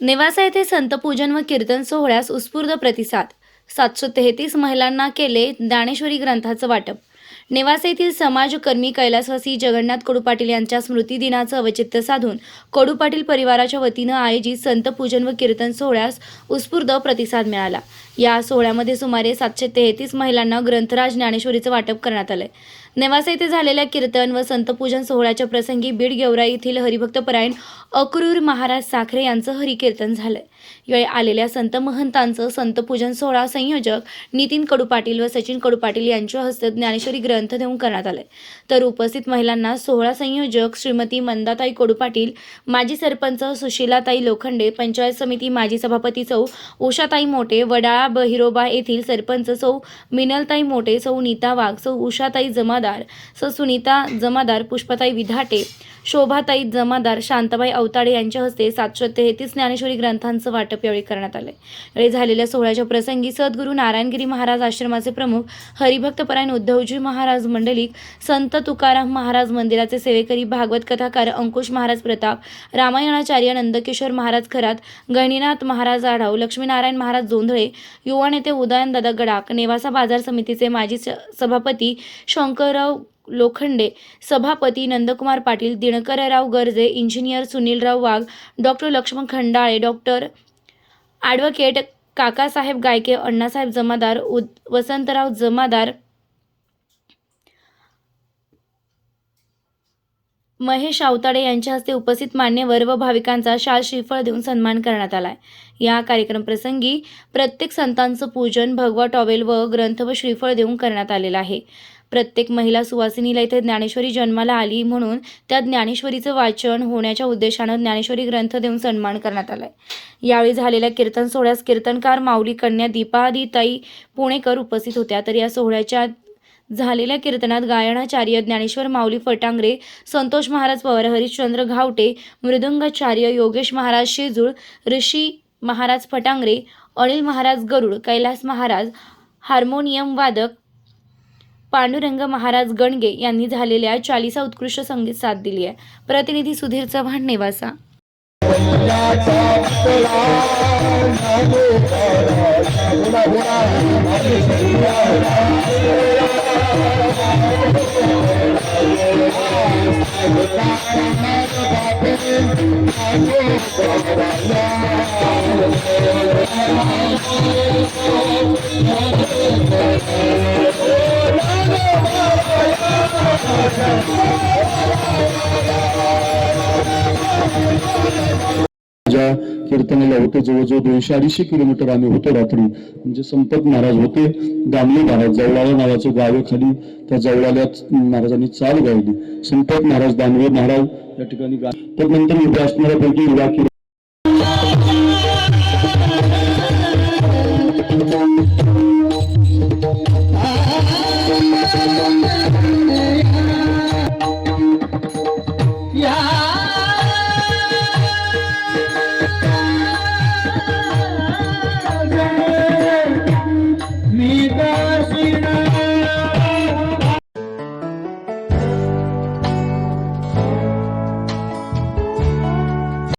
नेवासा येथे संतपूजन व कीर्तन सोहळ्यास उत्स्फूर्त प्रतिसाद. सातशे तेहतीस महिलांना केले ज्ञानेश्वरी ग्रंथाचं वाटप. नेवासा येथील समाजकर्मी कैलासवासी जगन्नाथ कडू पाटील यांच्या स्मृतिदिनाचं औचित्य साधून कडू पाटील परिवाराच्या वतीनं आयोजित संतपूजन व कीर्तन सोहळ्यास उत्स्फूर्त प्रतिसाद मिळाला. या सोहळ्यामध्ये सुमारे सातशे तेहतीस महिलांना ग्रंथराज ज्ञानेश्वरीचं वाटप करण्यात आलंय. नेवासा येथे झालेल्या कीर्तन व संतपूजन सोहळ्याच्या प्रसंगी बीड गेवराई येथील हरिभक्तपरायण अक्रूर महाराज साखरे यांचं हरिकीर्तन झालंय. यावेळी आलेल्या संत महंतांचं संतपूजन सोहळा संयोजक नितीन कडू पाटील व सचिन कडू पाटील यांच्या हस्ते ज्ञानेश्वरी ग्रंथ देऊन करण्यात आले तर उपस्थित महिलांना सोहळा संयोजक श्रीमती मंदाताई कोडू पाटील माजी सरपंच सुशीलाताई लोखंडे पंचायत समिती माजी सभापती सौ उषाताई मोठे वडाळा बहिरोबा येथील सरपंच सौ मिनलताई मोठे सौ नीता वाघ सौ उषाताई जमादार सौ सुनीता जमादार पुष्पताई विधाटे शोभाताई जमादार शांताबाई अवताडे यांच्या हस्ते सातशे तेहतीस ज्ञानेश्वरी ग्रंथांचं वाटप यावेळी करण्यात आलं यावेळी झालेल्या सोहळ्याच्या प्रसंगी सद्गुरू नारायणगिरी महाराज आश्रमाचे प्रमुख हरिभक्तपरायण उद्धवजी महाराज मंडलिक संत तुकाराम महाराज मंदिराचे सेवेकरी भागवत कथाकार अंकुश महाराज प्रताप रामायणाचार्य नंदकिशोर महाराज खरात गणिनाथ महाराज आढाव लक्ष्मीनारायण महाराज जोंधळे युवा नेते उदयनदादा गडाक नेवासा बाजार समितीचे माजी स- सभापती शंकरराव लोखंडे सभापती Nandkumar Patil Dinkarrao Garje engineer Sunilrao Wagh doctor Laxman Khandale doctor advocate Kakasaheb Gaike Annasaheb Jamadar उद वसंतराव जमादार महेश आवताडे यांच्या हस्ते उपस्थित मान्यवर व भाविकांचा शाल श्रीफळ देऊन सन्मान करण्यात आलाय. या कार्यक्रम प्रसंगी प्रत्येक संतांचं पूजन भगवा टॉवेल व ग्रंथ व श्रीफळ देऊन करण्यात आलेलं आहे. प्रत्येक महिला सुवासिनीला इथे ज्ञानेश्वरी जन्माला आली म्हणून त्या ज्ञानेश्वरीचं वाचन होण्याच्या उद्देशानं ज्ञानेश्वरी ग्रंथ देऊन सन्मान करण्यात आलाय. यावेळी झालेल्या कीर्तन सोहळ्यास कीर्तनकार माऊली कन्या दीपादिताई पुणेकर उपस्थित होत्या. तर या सोहळ्याच्या झालेल्या कीर्तनात गायनाचार्य ज्ञानेश्वर माऊली फटांगरे संतोष महाराज पवार हरिश्चंद्र घावटे मृदंगाचार्य योगेश महाराज शेजूळ ऋषी महाराज फटांगरे अनिल महाराज गरुड कैलास महाराज हार्मोनियम वादक पांडुरंग महाराज गणगे यांनी झालेल्या चालिसा उत्कृष्ट संगीत साथ दिली आहे. प्रतिनिधी सुधीर चव्हाण नेवासा. कीर्तनाला होतो जवळजवळ दोनशे अडीचशे किलोमीटर आम्ही होतो रात्री. म्हणजे संपत महाराज होते. दामले महाराज जवळाला नावाचं गाव आहे खाली. त्या जवळाल्या महाराजांनी चाल गायली. संपत महाराज दानवे महाराज या ठिकाणी गा तर नंतर इथे असणाऱ्यापैकी युवा